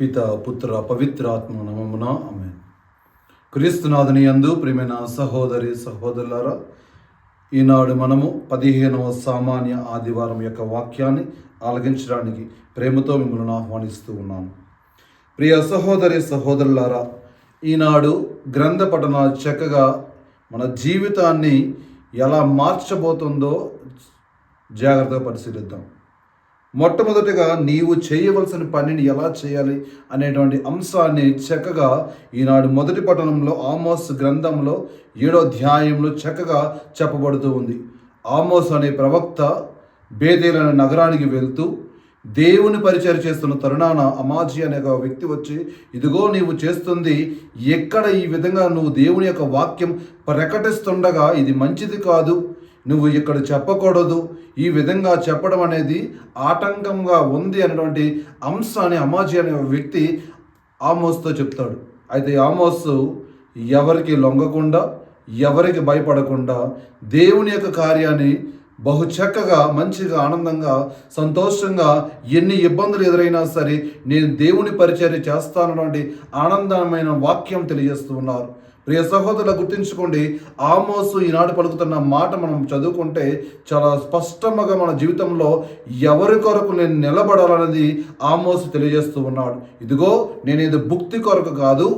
పిత పుత్ర పవిత్రాత్మ నమమున ఆమె క్రీస్తునాథుని యందు ప్రియమైన సహోదరి సహోదరులారా ఈనాడు మనము పదిహేనవ సామాన్య ఆదివారం యొక్క వాక్యాన్ని ఆలగించడానికి ప్రేమతో మిమ్మల్ని ఆహ్వానిస్తూ ఉన్నాను ప్రియ సహోదరి సహోదరులారా ఈనాడు గ్రంథ పఠన చక్కగా మన జీవితాన్ని ఎలా మార్చబోతుందో జాగ్రత్తగా పరిశీలిద్దాం. మొట్టమొదటిగా నీవు చేయవలసిన పనిని ఎలా చేయాలి అనేటువంటి అంశాన్ని చక్కగా ఈనాడు మొదటి పట్టణంలో ఆమోస్ గ్రంథంలో ఏడో అధ్యాయంలో చక్కగా చెప్పబడుతూ ఉంది. ఆమోస్ అనే ప్రవక్త బేదేల్ అనే నగరానికి వెళ్తూ దేవుని పరిచయం చేస్తున్న తరుణాన అమాజీ అనే ఒక వ్యక్తి వచ్చి ఇదిగో నీవు చేస్తుంది ఎక్కడ ఈ విధంగా నువ్వు దేవుని యొక్క వాక్యం ప్రకటిస్తుండగా ఇది మంచిది కాదు నువ్వు ఇక్కడ చెప్పకూడదు. ఈ విధంగా చెప్పడం అనేది ఆటంకంగా ఉంది అనేటువంటి అనే అమాజీ అనే వ్యక్తి ఆమోస్తో చెప్తాడు. అయితే ఆమోస్ ఎవరికి లొంగకుండా ఎవరికి భయపడకుండా దేవుని యొక్క కార్యాన్ని బహు చక్కగా మంచిగా ఆనందంగా సంతోషంగా ఎన్ని ఇబ్బందులు ఎదురైనా సరే నేను దేవుని పరిచర్య చేస్తానటువంటి ఆనందమైన వాక్యం తెలియజేస్తూ ఉన్నారు. ప్రియ సహోదరులు గుర్తుంచుకోండి ఆమోసు ఈనాడు పలుకుతున్న మాట మనం చదువుకుంటే చాలా స్పష్టంగా మన జీవితంలో ఎవరి కొరకు నేను నిలబడాలన్నది ఆమోసు తెలియజేస్తూ ఉన్నాడు. ఇదిగో నేను ఇది భుక్తి కొరకు కాదు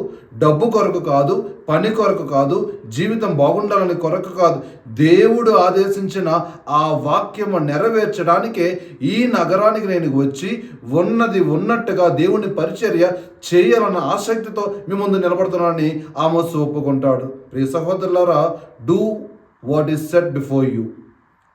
డబ్బు కొరకు కాదు పని కొరకు కాదు జీవితం బాగుండాలని కొరకు కాదు. దేవుడు ఆదేశించిన ఆ వాక్యము నెరవేర్చడానికే ఈ నగరానికి నేను వచ్చి ఉన్నది ఉన్నట్టుగా దేవుని పరిచర్య చేయాలన్న ఆసక్తితో మీ ముందు నిలబడుతున్నానని ఆమోసు ఒప్పుకుంటాడు ప్రియ సహోదరులారా do what is set before you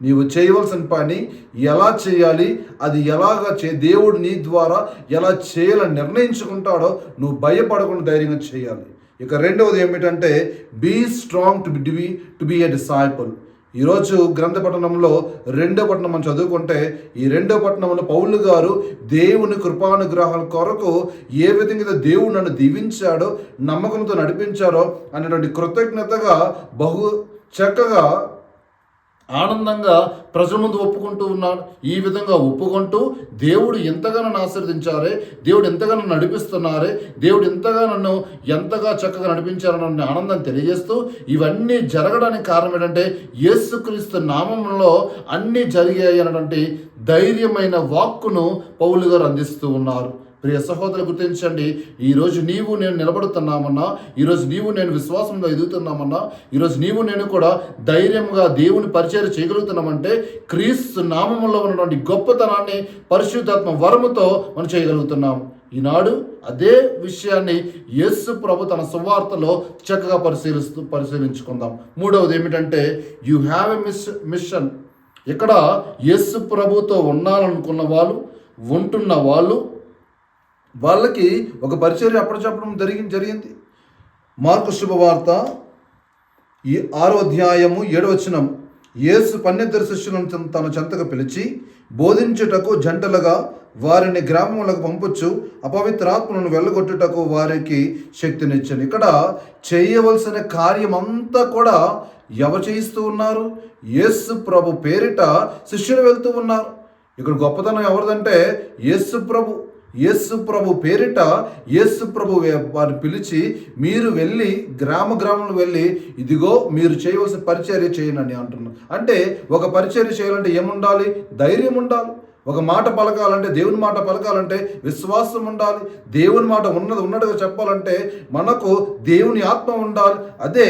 నీవు చేయవలసిన పని ఎలా చేయాలి అది ఎలాగా చే దేవుడు నీ ద్వారా ఎలా చేయాలని నిర్ణయించుకుంటాడో నువ్వు భయపడకుండా ధైర్యంగా చేయాలి. ఇక రెండవది ఏమిటంటే be strong to be to be a disciple ఈరోజు గ్రంథ పట్టణంలో రెండో పట్టణం మనం చదువుకుంటే ఈ రెండో పట్టణంలో పౌలు గారు దేవుని కృపానుగ్రహాల కొరకు ఏ విధంగా దేవుడు నన్ను దీవించాడో నమ్మకంతో నడిపించారో అనేటువంటి కృతజ్ఞతగా బహు చక్కగా ఆనందంగా ప్రజల ముందు ఒప్పుకుంటూ ఉన్నాడు. ఈ విధంగా ఒప్పుకుంటూ దేవుడు ఎంతగా నన్ను ఆశీర్వదించారే దేవుడు ఎంతగా నన్ను నడిపిస్తున్నారే దేవుడు ఎంతగా నన్ను ఎంతగా చక్కగా నడిపించారని ఆనందం తెలియజేస్తూ ఇవన్నీ జరగడానికి కారణం ఏంటంటే యేసుక్రీస్తు నామంలో అన్నీ జరిగాయి అన్నటువంటి ధైర్యమైన వాక్కును పౌలు గారు అందిస్తూ ఉన్నారు. ప్రియ సహోదరు గుర్తించండి ఈరోజు నీవు నేను నిలబడుతున్నామన్నా ఈరోజు నీవు నేను విశ్వాసంలో ఎదుగుతున్నామన్నా ఈరోజు నీవు నేను కూడా ధైర్యంగా దేవుని పరిచయం చేయగలుగుతున్నామంటే క్రీస్తు నామములో ఉన్నటువంటి గొప్పతనాన్ని పరిశుద్ధాత్మ వరముతో మనం చేయగలుగుతున్నాం. ఈనాడు అదే విషయాన్ని యేసు ప్రభు తన సువార్తలో చక్కగా పరిశీలిస్తూ పరిశీలించుకుందాం. మూడవది ఏమిటంటే you have a miss mission ఇక్కడ యేసు ప్రభుతో ఉండాలనుకున్న వాళ్ళు ఉంటున్న వాళ్ళు వాళ్ళకి ఒక పరిచర్య చెప్పడం జరిగింది జరిగింది. మార్కు శుభవార్త ఈ ఆరో అధ్యాయము ఏడవచనం యేసు పన్నెద్దరు శిష్యులను తన- తన చెంతకు పిలిచి బోధించుటకు జంటలుగా వారిని గ్రామములకు పంపొచ్చు. అపవిత్రాత్మలను వెళ్ళగొట్టుటకు వారికి శక్తినిచ్చాను. ఇక్కడ చేయవలసిన కార్యం అంతా కూడా ఎవరు చేయిస్తూ ఉన్నారు? యేసు ప్రభు పేరిట శిష్యులు వెళ్తూ ఉన్నారు. ఇక్కడ గొప్పతనం ఎవరిదంటే యేసు ప్రభు. యేసు ప్రభు పేరిట యేసు ప్రభు వారిని పిలిచి మీరు వెళ్ళి గ్రామ గ్రామంలో వెళ్ళి ఇదిగో మీరు చేయవలసిన పరిచర్య చేయనని అంటున్నారు. అంటే ఒక పరిచర్య చేయాలంటే ఏముండాలి? ధైర్యం ఉండాలి. ఒక మాట పలకాలంటే దేవుని మాట పలకాలంటే విశ్వాసం ఉండాలి. దేవుని మాట ఉన్నది ఉన్నట్టుగా చెప్పాలంటే మనకు దేవుని ఆత్మ ఉండాలి. అదే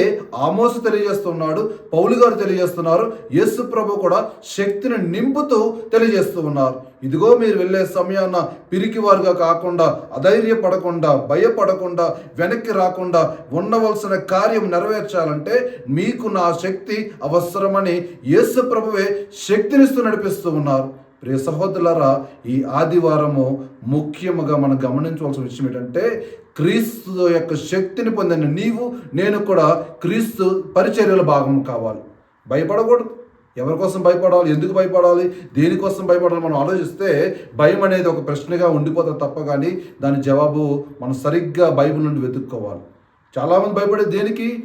ఆమోసు తెలియజేస్తున్నాడు పౌలు గారు తెలియజేస్తున్నారు యేసు ప్రభు కూడా శక్తిని నింపుతూ తెలియజేస్తూ ఉన్నారు. ఇదిగో మీరు వెళ్ళే సమయాన పిరికివారుగా కాకుండా అధైర్యపడకుండా భయపడకుండా వెనక్కి రాకుండా ఉండవలసిన కార్యం నెరవేర్చాలంటే మీకు నా శక్తి అవసరమని యేసు ప్రభువే శక్తినిస్తూ నడిపిస్తూ ఉన్నారు. ప్రియ సహోదరులారా ఈ ఆదివారము ముఖ్యముగా మనం గమనించవలసిన విషయం ఏంటంటే క్రీస్తు యొక్క శక్తిని పొందిన నీవు నేను కూడా క్రీస్తు పరిచర్యల భాగం కావాలి. భయపడకూడదు. ఎవరి కోసం భయపడాలి? ఎందుకు భయపడాలి? దేనికోసం భయపడాలి? మనం ఆలోచిస్తే భయం అనేది ఒక ప్రశ్నగా ఉండిపోతుంది తప్ప కానీ దాని జవాబు మనం సరిగ్గా బైబిల్ నుండి వెతుక్కోవాలి. చాలామంది భయపడే దేనికి?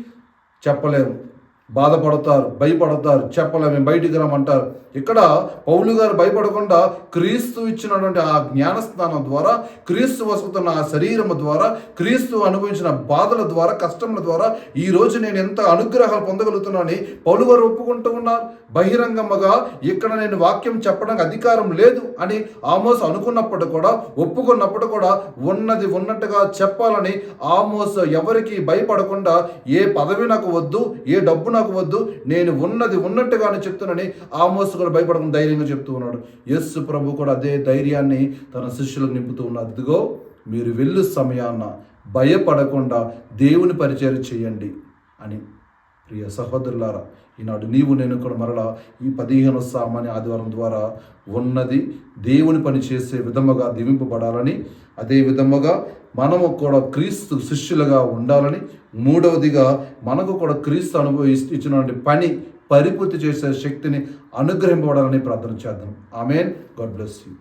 చెప్పలేము. బాధపడతారు భయపడతారు చెప్పలేము బయటికి రమ్మంటారు. ఇక్కడ పౌలు గారు భయపడకుండా క్రీస్తు ఇచ్చినటువంటి ఆ జ్ఞానస్నానం ద్వారా క్రీస్తు వసుకుతున్న ఆ శరీరము ద్వారా క్రీస్తు అనుభవించిన బాధల ద్వారా కష్టముల ద్వారా ఈ రోజు నేను ఎంత అనుగ్రహాలు పొందగలుగుతున్నానని పౌలు గారు ఒప్పుకుంటూ ఉన్నారు. బహిరంగముగా ఇక్కడ నేను వాక్యం చెప్పడానికి అధికారం లేదు అని ఆమోస్ అనుకున్నప్పుడు కూడా ఒప్పుకున్నప్పుడు కూడా ఉన్నది ఉన్నట్టుగా చెప్పాలని ఆమోస్ ఎవరికి భయపడకుండా ఏ పదవి నాకు వద్దు ఏ డబ్బు నాకు వద్దు. నేను ఉన్నది ఉన్నట్టుగానే చెప్తున్నానని ఆమోస్ కూడా భయపడకుండా ధైర్యంగా చెప్తూ ఉన్నాడు. యస్సు ప్రభు కూడా అదే ధైర్యాన్ని తన శిష్యులకు నింపుతూ ఉన్నాడు. ఇదిగో మీరు వెళ్ళు సమయాన్న భయపడకుండా దేవుని పరిచయం చేయండి అని. ప్రియ సహోదరులారా ఈనాడు నీవు నేను కూడా మరలా ఈ పదిహేను సామాన్య ఆదివారం ద్వారా ఉన్నది దేవుని పని చేసే విధముగా దీవింపబడాలని అదే విధముగా మనము కూడా క్రీస్తు శిష్యులుగా ఉండాలని మూడవదిగా మనకు కూడా క్రీస్తు అనుభవి ఇచ్చినటువంటి పని పరిపూర్తి చేసే శక్తిని అనుగ్రహింపబడాలని ప్రార్థన చేద్దాం. ఆమెన్. God bless you.